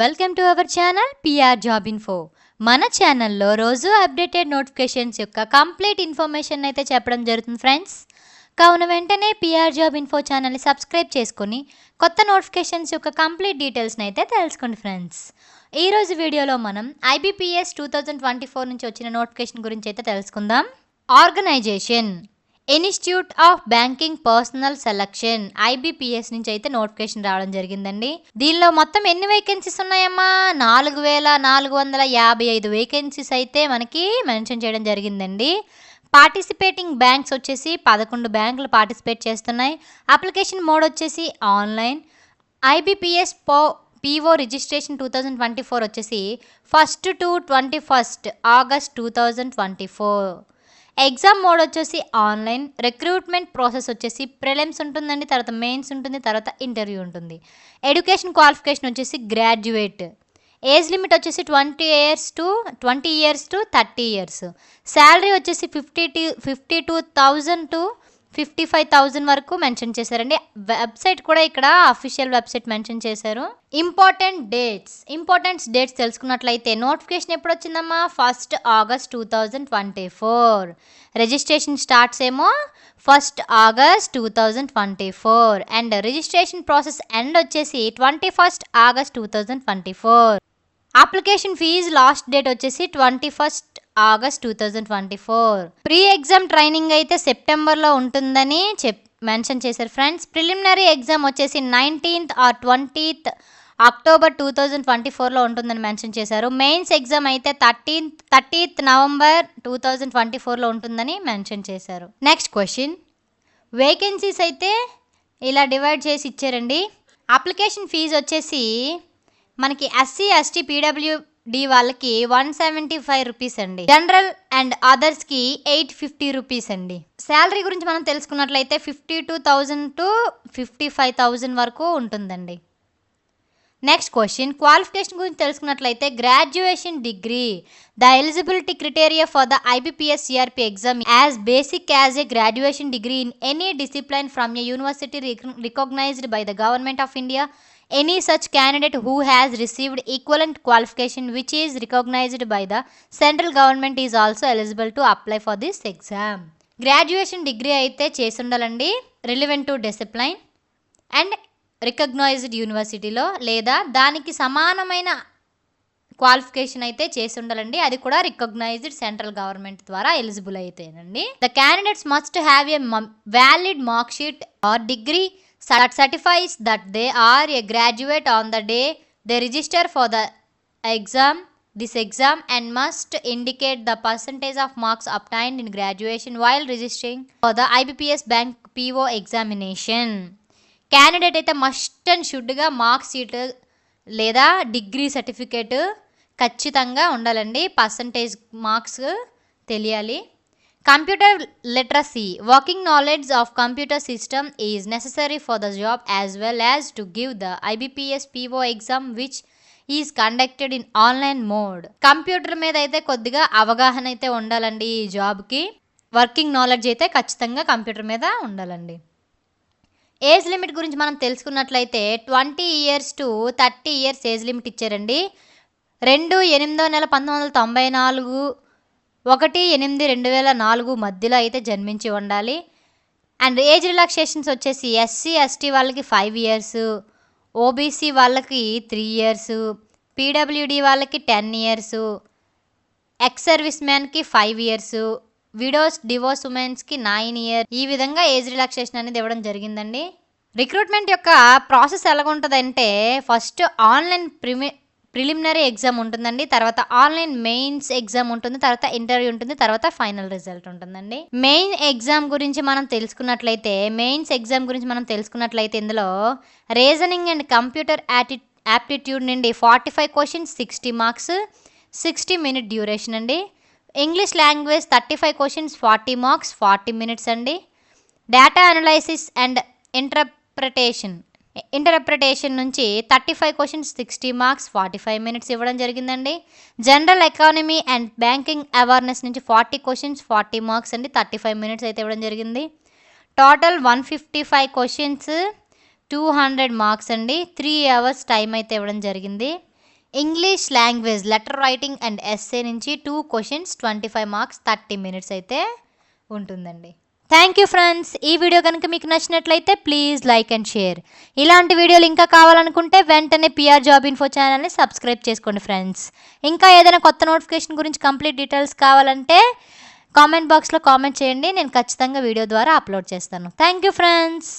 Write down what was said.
Welcome to our channel PR job info మన ఛానల్లో రోజు అప్డేటెడ్ నోటిఫికేషన్స్ యొక్క కంప్లీట్ ఇన్ఫర్మేషన్ అయితే చెప్పడం జరుగుతుంది ఫ్రెండ్స్ కావున వెంటనే పిఆర్ జాబ్ ఇన్ఫో ఛానల్ని సబ్స్క్రైబ్ చేసుకొని కొత్త నోటిఫికేషన్స్ యొక్క కంప్లీట్ డీటెయిల్స్ని అయితే తెలుసుకోండి ఫ్రెండ్స్ ఈరోజు వీడియోలో మనం IBPS two thousand twenty four నుంచి వచ్చిన నోటిఫికేషన్ గురించి అయితే తెలుసుకుందాం. Organization institute of banking personnel selection IBPS నుంచి అయితే నోటిఫికేషన్ రావడం జరిగిందండి. దీనిలో మొత్తం ఎన్ని వేకెన్సీస్ ఉన్నాయమ్మా? నాలుగు వేల నాలుగు వందల యాభై ఐదు వేకెన్సీస్ అయితే మనకి మెన్షన్ చేయడం జరిగిందండి. పార్టిసిపేటింగ్ బ్యాంక్స్ వచ్చేసి పదకొండు బ్యాంకులు పార్టిసిపేట్ చేస్తున్నాయి. అప్లికేషన్ మోడ్ వచ్చేసి ఆన్లైన్ ఐబీపీఎస్ పో PO registration two thousand twenty four వచ్చేసి first to twenty first August two thousand twenty four exam mode వచ్చేసి ఆన్లైన్ రిక్రూట్మెంట్ ప్రాసెస్ వచ్చేసి ప్రిలిమ్స్ ఉంటుందండి తర్వాత మెయిన్స్ ఉంటుంది తర్వాత ఇంటర్వ్యూ ఉంటుంది. ఎడ్యుకేషన్ క్వాలిఫికేషన్ వచ్చేసి గ్రాడ్యుయేట్. ఏజ్ లిమిట్ వచ్చేసి twenty years to twenty years to thirty years. Salary వచ్చేసి fifty two fifty two thousand to fifty five thousand వరకు మెన్షన్ చేశారండి. వెబ్సైట్ కూడా ఇక్కడ అఫీషియల్ వెబ్సైట్ మెన్షన్ చేశారు. ఇంపార్టెంట్ డేట్స్ ఇంపార్టెంట్ డేట్స్ తెలుసుకున్నట్లయితే notification ఎప్పుడు వచ్చిందమ్మా first August two thousand twenty four registration starts ఏమో first August two thousand twenty four and registration process end వచ్చేసి twenty first August two thousand twenty four application fee last date వచ్చేసి twenty first August two thousand twenty four pre exam training అయితే సెప్టెంబర్లో ఉంటుందని చెప్ mention చేశారు friends preliminary exam వచ్చేసి nineteenth or twentieth October two thousand twenty ఫోర్లో ఉంటుందని mention చేశారు. మెయిన్స్ ఎగ్జామ్ అయితే thirteenth thirtieth November two thousand twenty ఫోర్లో ఉంటుందని మెన్షన్ చేశారు. నెక్స్ట్ క్వశ్చన్ వేకెన్సీస్ అయితే ఇలా డివైడ్ చేసి ఇచ్చారండి. అప్లికేషన్ ఫీజు వచ్చేసి మనకి ఎస్సీ ఎస్టీ పీడబ్ల్యూడి వాళ్ళకి వన్ సెవెంటీ ఫైవ్ రూపీస్ అండి. జనరల్ అండ్ అదర్స్కి ఎయిట్ ఫిఫ్టీ రూపీస్ అండి. శాలరీ గురించి మనం తెలుసుకున్నట్లయితే fifty two thousand to fifty five thousand వరకు ఉంటుందండి. Next question. క్వాలిఫికేషన్ గురించి తెలుసుకున్నట్లయితే graduation degree. The eligibility criteria for the IBPS CRP exam as basic as a graduation degree in any discipline from a university recognized by the government of India. Any such candidate who has received equivalent qualification which is recognized by the central government is also eligible to apply for this exam graduation degree అయితే చేసుండాలండి relevant to discipline and recognized యూనివర్సిటీలో లేదా దానికి సమానమైన qualification అయితే చేసి ఉండాలండి అది కూడా రికగ్నైజ్డ్ సెంట్రల్ గవర్నమెంట్ ద్వారా ఎలిజిబుల్ అయితేనండి. The candidates must have a valid mark sheet or degree that certifies that they are a graduate on the day they register for the exam this exam and must indicate the percentage of marks obtained in graduation while registering for the IBPS bank PO examination candidate అయితే must and షుడ్గా mark sheet లేదా degree certificate ఖచ్చితంగా ఉండాలండి percentage marks తెలియాలి computer literacy working knowledge of computer system is necessary for the job as well as to give the IBPS PO exam which is conducted in online mode computer మీద అయితే కొద్దిగా అవగాహన అయితే ఉండాలండి ఈ జాబ్కి వర్కింగ్ నాలెడ్జ్ అయితే ఖచ్చితంగా కంప్యూటర్ మీద ఉండాలండి. ఏజ్ లిమిట్ గురించి మనం తెలుసుకున్నట్లయితే twenty years to thirty years age limit ఇచ్చారండి. రెండు ఎనిమిదో నెల పంతొమ్మిది వందల తొంభై నాలుగు ఒకటి ఎనిమిది రెండు వేల నాలుగు మధ్యలో అయితే జన్మించి ఉండాలి. అండ్ ఏజ్ రిలాక్సేషన్స్ వచ్చేసి ఎస్సీ ఎస్టీ వాళ్ళకి ఫైవ్ ఇయర్స్ ఓబీసీ వాళ్ళకి త్రీ ఇయర్స్ పీడబ్ల్యూడి వాళ్ళకి టెన్ ఇయర్స్ ఎక్స్ సర్వీస్ మ్యాన్కి ఫైవ్ ఇయర్స్ విడోస్ డివోర్స్ ఉమెన్స్కి నైన్ ఇయర్. ఈ విధంగా ఏజ్ రిలాక్సేషన్ అనేది ఇవ్వడం జరిగిందండి. రిక్రూట్మెంట్ యొక్క ప్రాసెస్ ఎలాగుంటుందంటే ఫస్ట్ ఆన్లైన్ ప్రిమి ప్రిలిమినరీ ఎగ్జామ్ ఉంటుందండి తర్వాత ఆన్లైన్ మెయిన్స్ ఎగ్జామ్ ఉంటుంది తర్వాత ఇంటర్వ్యూ ఉంటుంది తర్వాత ఫైనల్ రిజల్ట్ ఉంటుందండి. మెయిన్ ఎగ్జామ్ గురించి మనం తెలుసుకున్నట్లయితే మెయిన్స్ ఎగ్జామ్ గురించి మనం తెలుసుకున్నట్లయితే ఇందులో రీజనింగ్ అండ్ కంప్యూటర్ యాటి యాప్టిట్యూడ్ నుండి forty five questions sixty marks sixty minute duration అండి. English language thirty five questions forty marks forty minutes అండి. Data analysis and interpretation interpretation నుంచి thirty five questions sixty marks forty five minutes ఇవ్వడం జరిగిందండి. General economy and banking awareness నుంచి forty questions forty marks అండి thirty five minutes అయితే ఇవ్వడం జరిగింది. Total one fifty five questions two hundred marks అండి three hours time అయితే ఇవ్వడం జరిగింది. English language letter writing and essay నుంచి two questions twenty five marks thirty minutes అయితే ఉంటుందండి. థ్యాంక్ యూ ఫ్రెండ్స్ ఈ వీడియో కనుక మీకు నచ్చినట్లయితే ప్లీజ్ లైక్ అండ్ షేర్ ఇలాంటి వీడియోలు ఇంకా కావాలనుకుంటే వెంటనే పిఆర్ జాబ్ ఇన్ఫో ఛానల్ని సబ్స్క్రైబ్ చేసుకోండి ఫ్రెండ్స్ ఇంకా ఏదైనా కొత్త నోటిఫికేషన్ గురించి కంప్లీట్ డీటెయిల్స్ కావాలంటే కామెంట్ బాక్స్లో కామెంట్ చేయండి. నేను ఖచ్చితంగా వీడియో ద్వారా అప్లోడ్ చేస్తాను. Thank you friends